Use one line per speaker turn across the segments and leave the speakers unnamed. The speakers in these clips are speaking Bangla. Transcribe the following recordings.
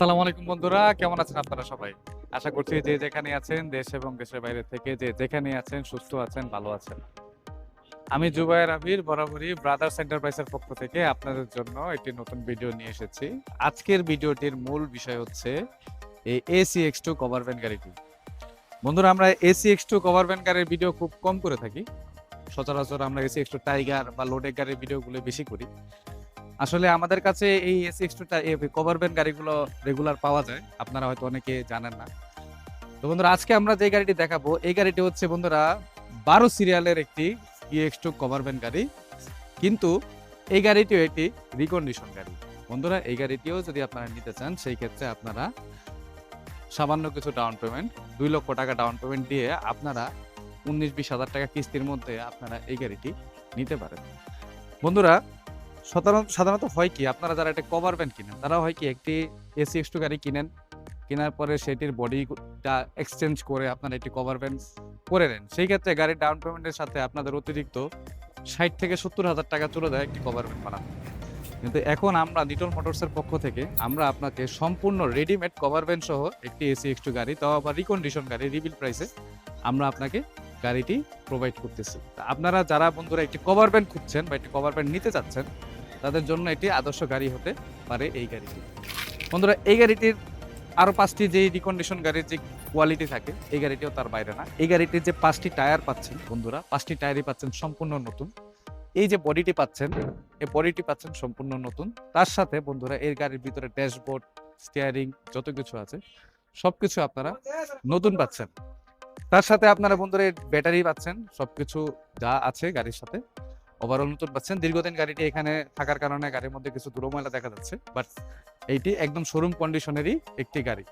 আসসালামু আলাইকুম বন্ধুরা, কেমন আছেন আপনারা সবাই? আশা করছি যে যেখানে আছেন, দেশ এবং দেশের বাইরে থেকে যে যেখানে আছেন, সুস্থ আছেন, ভালো আছেন। আমি জুবায়ের আবির বরাবরই ব্রাদার্স এন্টারপ্রাইজের পক্ষ থেকে আপনাদের জন্য একটি নতুন ভিডিও নিয়ে এসেছি। আজকের ভিডিওটির মূল বিষয় হচ্ছে এই AC X two cover van গাড়িটি। বন্ধুরা, আমরা AC X two cover van গাড়ির ভিডিও খুব কম করে থাকি। সচরাচর আমরা এসি এক্স টু টাইগার বা লোডের গাড়ির ভিডিওগুলো বেশি করি। আসলে আমাদের কাছে এই AC X two cover van গাড়িগুলো রেগুলার পাওয়া যায়। আপনারা হয়তো অনেকে জানেন না। তো বন্ধুরা, আজকে আমরা যে গাড়িটি দেখাবো, এই গাড়িটি হচ্ছে বন্ধুরা বারো সিরিয়ালের একটি ইএক্স টু কভার ভ্যান গাড়ি। কিন্তু এই গাড়িটিও একটি রিকন্ডিশন গাড়ি। বন্ধুরা, এই গাড়িটিও যদি আপনারা নিতে চান, সেই ক্ষেত্রে আপনারা সামান্য কিছু ডাউন পেমেন্ট দুই লক্ষ টাকা ডাউন পেমেন্ট দিয়ে আপনারা উনিশ বিশ হাজার টাকা কিস্তির মধ্যে আপনারা এই গাড়িটি নিতে পারেন। বন্ধুরা সাধারণত সাধারণত হয় কি, আপনারা যারা একটা কভার ভ্যান কিনেন, তারা হয় কি, একটি এসি এক্স টু গাড়ি কিনেন, কেনার পরে সেটির বডিটা এক্সচেঞ্জ করে আপনারা একটি কভার ভ্যান করে নেন। সেই ক্ষেত্রে গাড়ির ডাউন পেমেন্টের সাথে আপনাদের অতিরিক্ত ষাট থেকে সত্তর হাজার টাকা চলে যায় একটি কভার ভ্যান বানাতে কিন্তু এখন আমরা লিটল মোটরসের পক্ষ থেকে আমরা আপনাকে সম্পূর্ণ রেডিমেড কভার ভ্যান সহ একটি এসি এক্স টু গাড়ি, তাও আবার রিকন্ডিশন গাড়ি রিবিল প্রাইসে আমরা আপনাকে গাড়িটি প্রোভাইড করতেছি। আপনারা যারা বন্ধুরা একটি কভার ভ্যান খুঁজছেন বা একটি কভার ভ্যান নিতে চাচ্ছেন তাদের জন্য এটি আদর্শ গাড়ি হতে পারে এই গাড়িটি। বন্ধুরা, এই গাড়িটির আরও পাঁচটি যে রিকন্ডিশন গাড়ির যে কোয়ালিটি থাকে, এই গাড়িটিও তার বাইরে না। এই গাড়িটির যে পাঁচটি টায়ার পাচ্ছেন, বন্ধুরা, পাঁচটি টায়ারই পাচ্ছেন সম্পূর্ণ নতুন। এই যে বডিটি পাচ্ছেন, এই বডিটি পাচ্ছেন সম্পূর্ণ নতুন। তার সাথে, বন্ধুরা, এই গাড়ির ভিতরে ড্যাশবোর্ড স্টিয়ারিং যত কিছু আছে, সবকিছু আপনারা নতুন পাচ্ছেন। তার সাথে আপনারা, বন্ধুরা ব্যাটারি পাচ্ছেন, সবকিছু যা আছে গাড়ির সাথে। ওভারঅল নতুন পাচ্ছেন। দীর্ঘদিন গাড়িটি এখানে থাকার কারণে গাড়ির মধ্যে কিছু দুরময়লা দেখা যাচ্ছে বাট এইটি একদম শোরুম কন্ডিশনেরই একটি গাড়ি।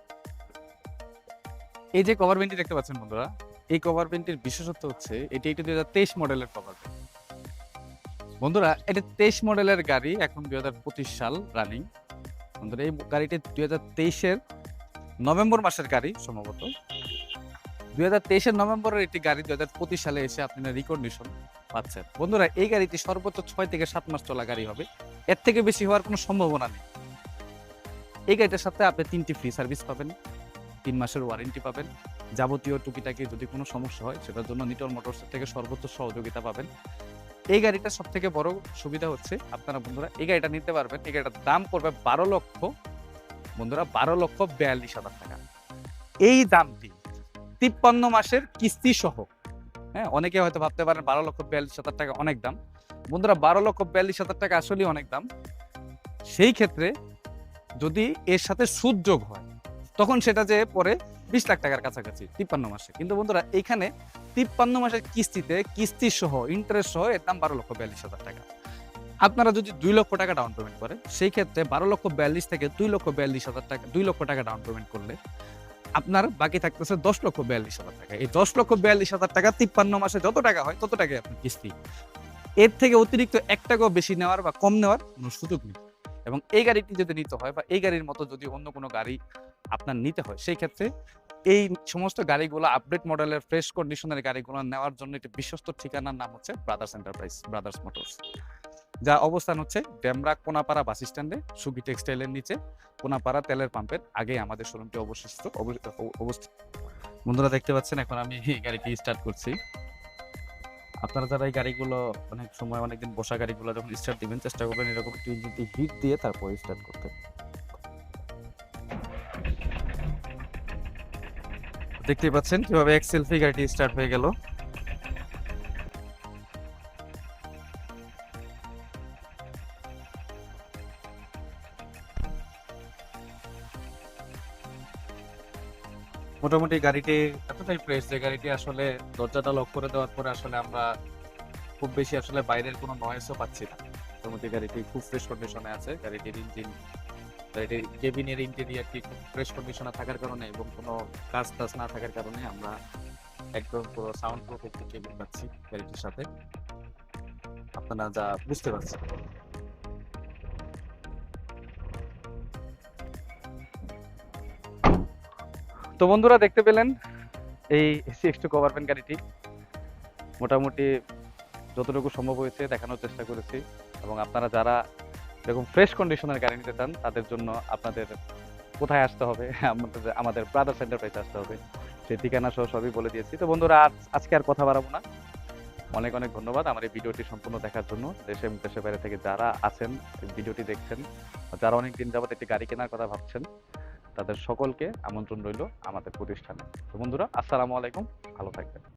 এই যে কভার ভেন্টি দেখতে পাচ্ছেন বন্ধুরা, এই কভার ভেন্টির বিশেষত্ব হচ্ছে এটি একটি দুই হাজার তেইশ মডেলের কভার বন্ধুরা, এটি তেইশ মডেলের গাড়ি এখন দুই হাজার পঁচিশ সাল রানিং বন্ধুরা, এই গাড়িটি দুই হাজার তেইশের নভেম্বর মাসের গাড়ি সম্ভবত। দুই হাজার তেইশের নভেম্বরের একটি গাড়ি দুই হাজার পঁচিশ সালে এসে আপনারা রিকন্ডিশন পাচ্ছেন বন্ধুরা, এই গাড়িটি সর্বোচ্চ ছয় থেকে সাত মাস চলা গাড়ি হবে। এর থেকে বেশি হওয়ার কোনো সম্ভাবনা নেই। এই গাড়িটার সাথে আপনি তিনটি ফ্রি সার্ভিস পাবেন, তিন মাসের ওয়ারেন্টি পাবেন। যাবতীয় টুকিটাকি যদি কোনো সমস্যা হয়, সেটার জন্য নিটল মোটরস থেকে সর্বোচ্চ সহযোগিতা পাবেন। এই গাড়িটা সব থেকে বড় সুবিধা হচ্ছে, আপনারা বন্ধুরা, এই গাড়িটা নিতে পারবেন। এই গাড়িটার দাম পড়বে বারো লক্ষ, বন্ধুরা, বারো লক্ষ বিয়াল্লিশ হাজার টাকা। এই দামটি তিপ্পান্ন মাসের কিস্তি সহ হ্যাঁ অনেকে হয়তো ভাবতে পারেন বারো লক্ষ বিয়াল্লিশ হাজার টাকা অনেক দাম। বন্ধুরা, বারো লক্ষ বিয়াল্লিশ হাজার টাকা আসলেই অনেক দাম। সেই ক্ষেত্রে যদি এর সাথে সুদ যোগ হয়, তখন সেটা যে পরে বিশ লাখ টাকার কাছাকাছি, তিপ্পান্ন মাসে। কিন্তু বন্ধুরা, এখানে তিপ্পান্ন মাসের কিস্তিতে কিস্তি সহ ইন্টারেস্ট সহ এর দাম বারো লক্ষ বিয়াল্লিশ হাজার টাকা। আপনারা যদি দুই লক্ষ টাকা ডাউন পেমেন্ট করেন, সেই ক্ষেত্রে বারো লক্ষ বিয়াল্লিশ থেকে দুই লক্ষ বিয়াল্লিশ হাজার টাকা, দুই লক্ষ টাকা ডাউন পেমেন্ট করলে আপনার বাকি থাকতেছে দশ লক্ষ বিয়াল্লিশ হাজার টাকা। এই দশ লক্ষ বিয়াল্লিশ হাজার টাকা তিপ্পান্ন মাসে যত টাকা হয়, তত টাকাই আপনার কিস্তি। এর থেকে অতিরিক্ত এক টাকাও বেশি নেওয়ার বা কম নেওয়ার কোনো সুযোগ নেই। এবং এই গাড়িটি যদি নিতে হয় বা এই গাড়ির মতো যদি অন্য কোনো গাড়ি আপনার নিতে হয়, সেই ক্ষেত্রে এই সমস্ত গাড়িগুলো আপডেট মডেলের ফ্রেশ কন্ডিশনের গাড়িগুলো নেওয়ার জন্য একটি বিশ্বস্ত ঠিকানার নাম হচ্ছে ব্রাদার্স এন্টারপ্রাইজ ব্রাদার্স মোটরস যা অবস্থান হচ্ছে ডেমরা কোনাপাড়া বাস স্ট্যান্ডে, সুগি টেক্সটাইলের নিচে। কোনাপাড়া তেলের পাম্পের আগে আমাদের শোরুমটি অবশিষ্ট অবস্থিত। বন্ধুরা দেখতে পাচ্ছেন, এখন আমি এই গাড়িটি স্টার্ট করছি। আপনারা যারা এই গাড়িগুলো অনেক সময়, অনেকদিন বসা গাড়িগুলো যখন স্টার্ট দিবেন, চেষ্টা করবেন এরকম একটু ইঞ্জিনটি হিট দিয়ে তারপর স্টার্ট করতে। দেখতেই পাচ্ছেন কীভাবে এক সেলফি গাড়িটি স্টার্ট হয়ে গেল। মোটামুটি গাড়িটি, এতটাই ফ্রেশ যে গাড়িটি আসলে দরজাটা লক করে দেওয়ার পরে আসলে আমরা খুব বেশি আসলে বাইরের কোনো নয়েসও পাচ্ছি না। মোটামুটি গাড়িটি খুব ফ্রেশ কন্ডিশনে আছে, গাড়িটির ইঞ্জিন গাড়িটির কেবিনের ইন্টেরিয়ারটি খুব ফ্রেশ কন্ডিশনে থাকার কারণে এবং কোনো কাজ টাজ না থাকার কারণে আমরা একদম পুরো সাউন্ড প্রুফ একটি কেবিন পাচ্ছি গাড়িটির সাথে। আপনারা যা বুঝতে পারছেন। তো বন্ধুরা দেখতে পেলেন এই সিক্স টু কভার ভ্যান গাড়িটি। মোটামুটি যতটুকু সম্ভব হয়েছে দেখানোর চেষ্টা করেছি এবং আপনারা যারা এরকম ফ্রেশ কন্ডিশনের গাড়ি নিতে চান, তাদের জন্য আপনাদের কোথায় আসতে হবে? আমাদের আমাদের ব্রাদার্স এন্টারপ্রাইজে আসতে হবে। সেই ঠিকানা সহ সবই বলে দিয়েছি। তো বন্ধুরা, আজ, আজকে আর কথা বাড়াবো না। অনেক অনেক ধন্যবাদ আমার এই ভিডিওটি সম্পূর্ণ দেখার জন্য। দেশে এবং দেশের বাইরে থেকে যারা আছেন ভিডিওটি দেখছেন, যারা অনেক দিন যাবত একটি গাড়ি কেনার কথা ভাবছেন তাদের সকলকে আমন্ত্রণ রইল আমাদের প্রতিষ্ঠানে। তো বন্ধুরা আসসালামু আলাইকুম। ভালো থাকবেন।